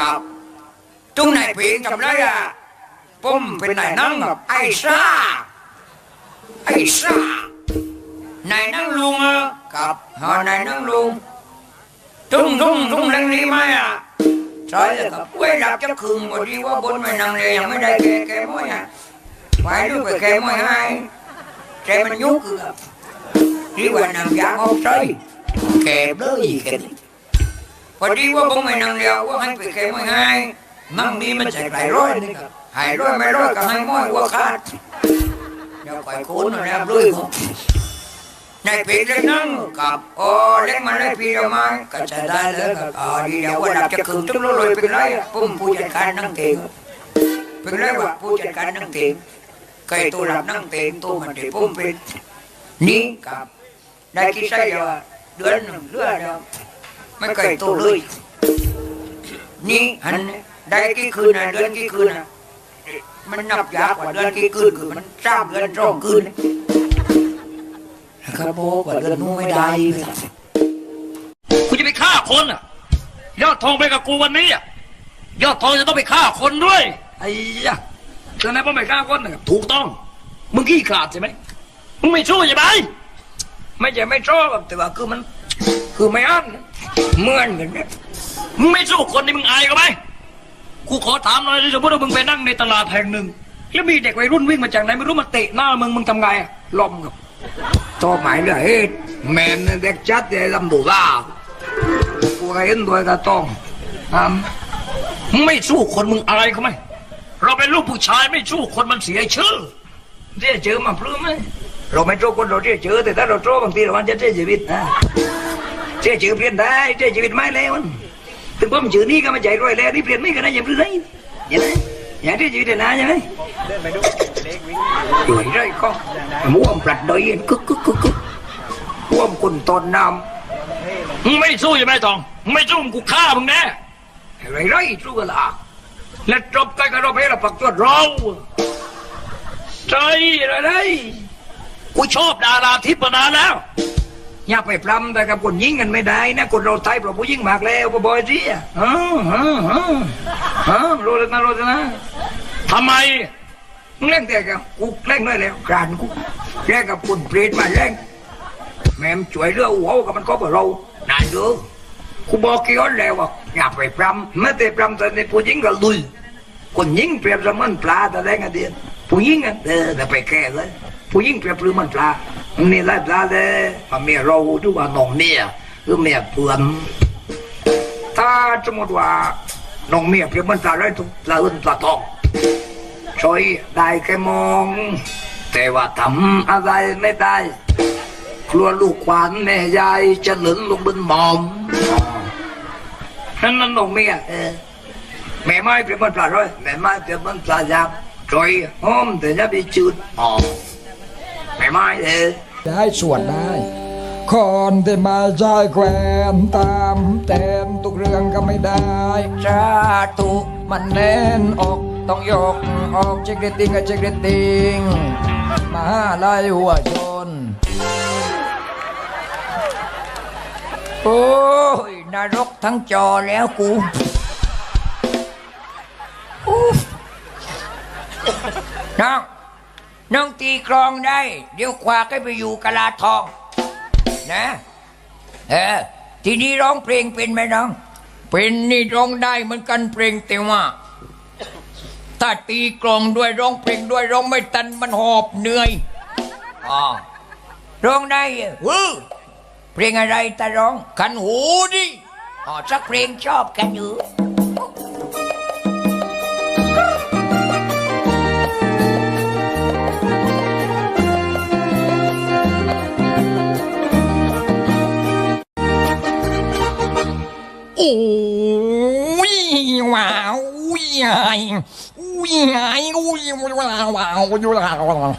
ครับจุ้งนายเพลงจำได้อะผมเป็นนายนั่งกับไอ้ซ่าไอ้ซ่านายนั่งลุงอะครับฮานายนั่งลุงทุ่งทุ่งทุ่งเรื่องนี้ไพอดีว่าผมไม่นั่งเดียวว่าให้ไปแกม้อยให้นั่งนี้มันใส่หลายร้อยนี่ครับหายร้อยไม่ร้อยก็ให้ม้อยว่าขาดเดี๋ยวไปโคนนะครับเลยครับในปีเล็กนั่งกับโอ้เล็กมาได้ปีเดียวมาก็จะได้เลยกับอ๋อดีเดียวว่าดับจะคืนจุ๊บเลยเป็นไรปุ่มผู้จัดการนั่งเต็งเป็นไรวะผู้จัดการนั่งเต็งเคยตัวหลับนั่งเต็งตัวมันเต็งปุ่มเป็นนี่กับได้กี่ใช่เดียวเดือนหนึ่งเดือนเดียว ไม่เคยตัวเลย นี่หันได้กี่คืนนะเดือนกี่คืนนะมันนับยากกว่าเดือนกี่คืนคือมันสามเดือนสองคืนนะครับโบกว่าเดือนนู้นไม่ได้กูจะไปฆ่าคนอะ ยอดทองไปกับกูวันนี้อะยอดทองจะต้องไปฆ่าคนด้วยไอ้ยะเธอไหนว่าไม่ฆ่าคนนะครับถูกต้อง มึงขี้ขลาดใช่ไหมมึงไม่ช่วยใช่ไหมไม่ใช่ไม่ชอบแบบแต่ว่าคือมัน คือไม่อั้นเหมือนกันเนี่ยมึงไม่สู้คนนี่มึงอายเขาไหมกูขอถามหน่อยดิสมมติว่ามึงไปนั่งในตลาดแห่งหนึ่ง แล้วมีเด็กวัยรุ่นวิ่งมาจากไหนไม่รู้มาเตะหน้ามึงมึงทำไงล้มกับต่อหมายเลยเฮ้ยแมนเด็กจัดเลยลำดูล่ากูเห็นด้วยก็ต้องทมึงไม่สู้คนมึงอายเขาไหมเราเป็นลูกผู้ชายไม่สู้คนมันเสียชื่อเสียเจอมาพลื้มไหมเราไม่โจ้คนเราเสียเจอแต่ถ้าเราโจ้บางทีเรามันจะเสียชีวิตนะ เสียชื่อเปลี่ยนได้เสียชีวิตไม่แล้วมันถึงผมชื่อนี้ก็ไม่ใจรวยแล้วนี่เปลี่ยนไม่ก็ได้อย่างพลื้มเลยอย่างไรอย่างที่ชีวิตนะใช่ไหมอยู่ไรก็ม่วมปลัดดอยกึกกึกกึกกึกม่วมคนตอนน้มึงไม่สู้ใช่ไหมทองมึงไม่สู้มึงกูฆ่ามึงแน่ำไรไรสู้กันละและจบกันกับเราเพลปักตัวเราใจอะไรกูชอบดาราทิพย์มานานแล้ว อย่าไปพรำแต่กับคนยิงกันไม่ได้นะคนเราไทยเราผู้ยิงมากแล้วบ่บ่อยสิอะฮะฮะฮะฮะรู้แล้วนะรู้แล้วนะทำไมมึงเล่นแต่กับกูเล่นด้วยแล้วกรานกูแล่กับคนเปรตมาเล่นแม่มช่วยเรื่องหัวกับมันก็บ่เรานานเด้อกูบอกกี่คนแล้วว่าอย่าไปพรำไม่แต่พรำแต่ในผู้ยิงก็ลุยคนยิงเปรียบเสมือนปลาแต่แรงอะเดียนผู้ยิงอะเออแต่ไปแก้เลยผู้ยิงเปรียบเสมือนปลา นี่ไรปลาเลยมันเมียเราดูว่าน้องเมียหรือเมียเพื่อนถ้าสมมติว่าน้องเมียเปรียบเหมือนปลาไรทุกลาอื่นลาทองช่วยได้แค่มอง แต่ว่าทำอะไรไม่ได้กลัวลูกขวานแม่ยายจะหล่นลงบนหมอมนั่นนั่นน้องเมียเออแม่ไม้เปรียบเหมันปลาร้อยแม่ไม้เปรียบเหมันปลายางจอยหอมแต่จะไปจืดอ๋อม ไม้เออได้ส่วนได้คนที่มาใจแควนตามแตนทุกเรื่องก็ไม่ได้ชาตุมันแน่นออกต้องยกออกเช็คเรตติ้งกับเช็คเรตติ้งมหาลัยหัวชน โอ้ยนรกทั้งจอแล้วกูน้อง น้องตีกลองได้ เดี๋ยวควากให้ไปอยู่กะลาทอง นะ เออ ทีนี้ร้องเพลงเป็นไหมน้อง เป็นนี่ร้องได้เหมือนกันเพลงแต่ว่า ถ้าตีกลองด้วยร้องเพลงด้วยร้องไม่ตันมันหอบเหนื่อยอ๋อร้องได้เหรอเฮ้อเพลงอะไรตาร้องขันหูดิอ๋อสักเพลงชอบกันอยู่ อ้ยว้าวอุ้ยไอ้อุ้ยไอ้อุ้ยว้าวว้าวว้าวว้าว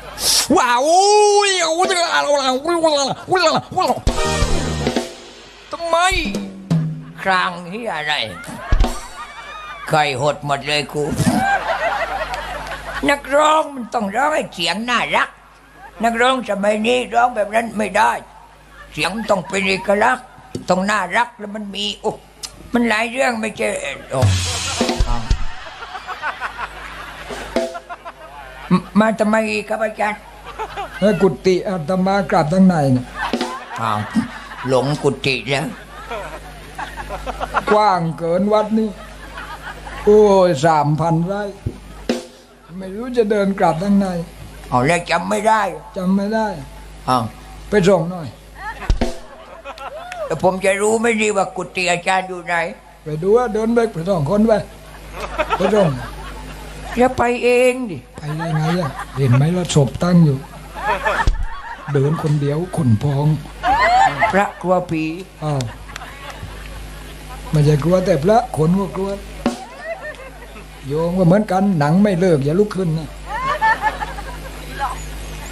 ว้าวอุ้ยอุ้ยว้าวว้าวว้าวว้าวว้าวทำไมครางที่อะไรไข่หดหมดเลยกูนักร้องมันต้องร้องให้เสียงน่ารัก นักร้องสมัยนี้ร้องแบบนั้นไม่ได้ เสียงต้องเป็นเอกลักษณ์ต้องน่ารักแล้วมันมีโอ้ มันหลายเรื่องไม่เจอโอ้มาทำไมครับอาจารย์เฮ้ยกุฏิอาตมากลับทั้งในเนี่หลงกุฏิแล้ว กว้างเกินวัดนี่ โอ้ยสามพันไร่ ไม่รู้จะเดินกลับทั้งในเอาแล้วจำไม่ได้จำไม่ได้อ้าวไปส่งหน่อย แต่ผมจะรู้ไหม่ดีว่ากุฏิอาจารย์อยู่ไหน ไปดูว่าเดินไปไปสองคนไปไปส่งจะไปเองดิไปได้ไงอะเห็นไหมว่าศพตั้งอยู่ เดินคนเดียวขนพอง พระกลัวผีอ้าวไม่ใช่กลัวแต่พระขนก็กลัว โยมก็เหมือนกันหนังไม่เลิกอย่าลุกขึ้นนะ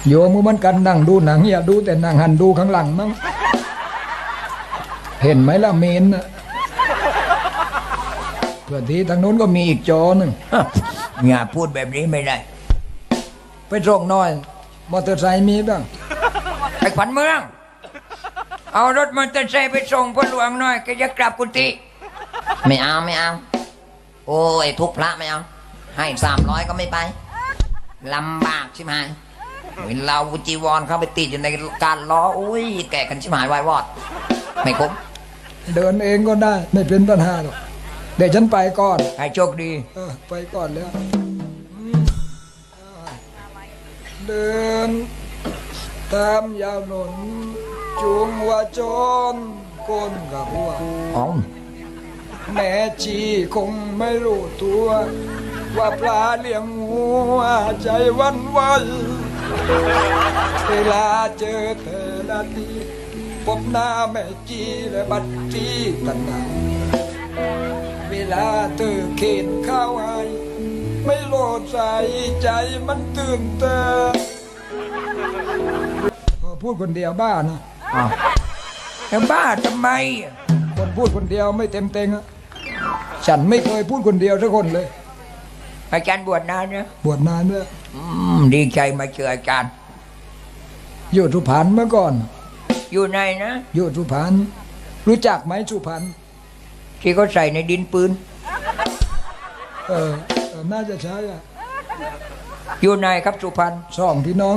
โยมก็เหมือนกันนั่งดูหนังอย่าดูแต่นั่งหันดูข้างหลังมั้ง เห็นไหมล่ะเมนนะเพื่อที่ทางโน้นก็มีอีกจอหนึ่งอย่าพูดแบบนี้ไม่ได้ ไปส่งหน่อย มอเตอร์ไซค์มีบ้างไอ้ขวัญเมือง เอารถมอเตอร์ไซค์ไปส่งพ่อหลวงหน่อยก็จะกลับกุฏิไม่เอาไม่เอา โอ้ยทุกพระไม่เอา ให้สามร้อยก็ไม่ไปลำบากใช่ไหมเห็นเราจีวรเข้าไปติดอยู่ในการล้ออุ้ยแก่กันชิบหายวายวอด ไม่คุ้ม เดินเองก็ได้ไม่เป็นปัญหาหรอกเดี๋ยวฉันไปก่อนให้โชคดี เออไปก่อนแล้วอืมเดิน ตามยาวหนนจูงว่าจนก้นกับหัว อ๋อแม่ชีคงไม่รู้ตัว ว่าปลาเลี้ยงหัวใจวันไหวเวลาเจอแต่ละที พบหน้าแม่จีและบัดจีตันนานเวลาเธอเข็นข้าวให้ไม่โลดใส่ใจมันตื่นเต้นพอพูดคนเดียวบ้านะอ้าวแล้วบ้าทำไมอะคนพูดคนเดียวไม่เต็มเต็งอะฉันไม่เคยพูดคนเดียวสักคนเลย อาจารย์บวชนานนะบวชนานด้วยอืมดีใจมาเจออาจารย์อยู่สุพรรณเมื่อก่อน อยู่ไหนนะอยู่สุพรรณรู้จักไหมสุพรรณที่เขาใส่ในดินปืน เออเออน่าจะใช่อะอยู่ไหนครับสุพรรณสองพี่น้อง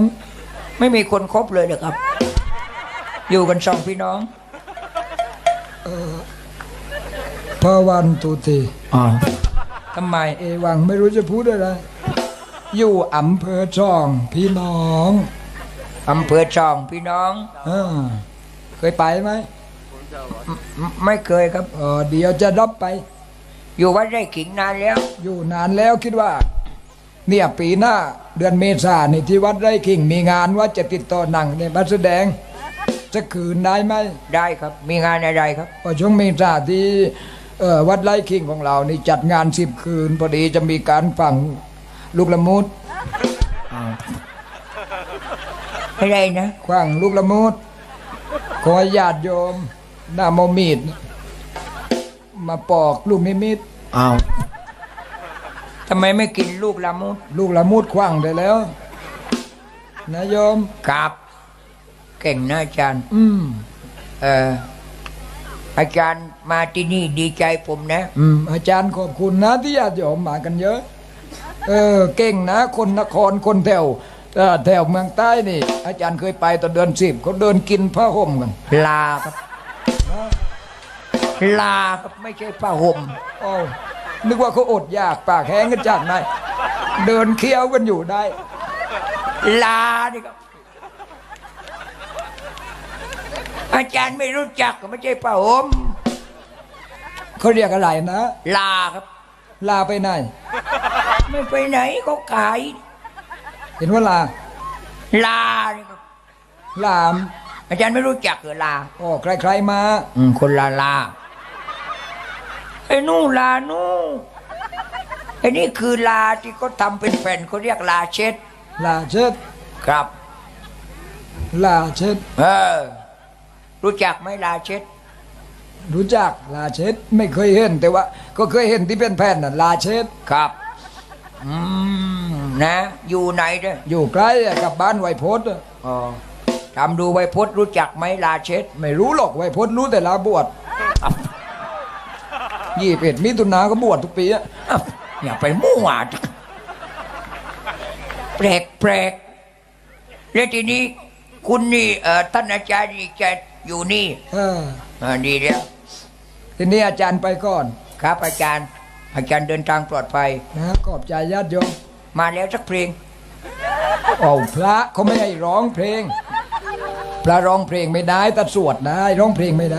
ไม่มีคนคบเลยเหรอครับ อยู่กันสองพี่น้องพระวันตุตีอ๋อทำไม เอวังไม่รู้จะพูดอะไร อยู่อำเภอช่องพี่น้อง อำเภอช่องพี่น้องเออเคยไปไหมไม่ไม่เคยครับเออเดี๋ยวจะรับไป อยู่วัดไร่ขิงนานแล้ว อยู่นานแล้วคิดว่า เนี่ยปีหน้าเดือนเมษายนนที่วัดไร่ขิง มีงานว่าจะติดต่อหนังเนี่ยมาแสดงจะคืนได้ไหมได้ครับ มีงานอะไรครับพอช่วงเมษาที่เอ่อวัดไร่ขิงของเรานี่จัดงานสิบคืน พอดีจะมีการฝังลูกละมุด ไม่ได้นะขว้างลูกละมุดขอให้ญาติโยมหน้าโมมีด มาปอกลูกนิมิตอ้าวทำไมไม่กินลูกละมุดลูกละมุดขว้างได้แล้ว นะโยมครับเก่งนะอาจารย์ อืมเอออาจารย์มาที่นี่ดีใจผมนะ อืมอาจารย์ขอบคุณนะที่ญาติโยมมากันเยอะ เออ เก่งนะ คนนครคนแถวเอ่อ แถวเมืองใต้นี่ อาจารย์เคยไปตอนเดือนสิบเขาเดินกินผ้าห่มกันลาครับลาครับไม่ใช่ผ้าห่มโอ้าวนึกว่าเขาอดอยากปากแห้งกันจากไหนเดินเคี้ยวกันอยู่ได้ ลาดิครับอาจารย์ไม่รู้จักก็ไม่ใช่ผ้าห่มเขาเรียกอะไรนะ ลาครับ ลาไปไหน ไม่ไปไหนเขาขาย เห็นว่าลา ลาดิครับลาม อาจารย์ไม่รู้จักเหรอลาอ๋อใครๆมา อืมคนละลาไอ้นู่นลานู่นไอ้นี่คือลาที่เขาทำเป็นแผ่นเขาเรียกลาเช็ด ลาเช็ดครับ ลาเช็ดเออ รู้จักไหมลาเช็ด รู้จักลาเช็ดไม่เคยเห็นแต่ว่า ก็เคยเห็นที่เป็นแผ่นน่ะลาเช็ดครับ อืม นะ อยู่ไหนเด้ออยู่ใกล้กับบ้านไวโพสอะอ๋อทำดูไวพจน์รู้จักไหมลาเช็ด ไม่รู้หรอกไวโพสรู้แต่ลาบวชยี่สิบเอ็ดมิถุนาก็บวชทุกปีอะอ้าวอย่าไปมั่วปลกแปลกแล้วทีนี้คุณนี่เอ่อท่านอาจารย์นี่จะอยู่นี่เอออ่าดีแล้ว ทีนี้อาจารย์ไปก่อนครับอาจารย์ อาจารย์เดินทางปลอดภัย นะขอบใจญาติโยม มาแล้วสักเพลงเอาพระเขาไม่ได้ร้องเพลง พระร้องเพลงไม่ได้แต่สวดได้ร้องเพลงไม่ได้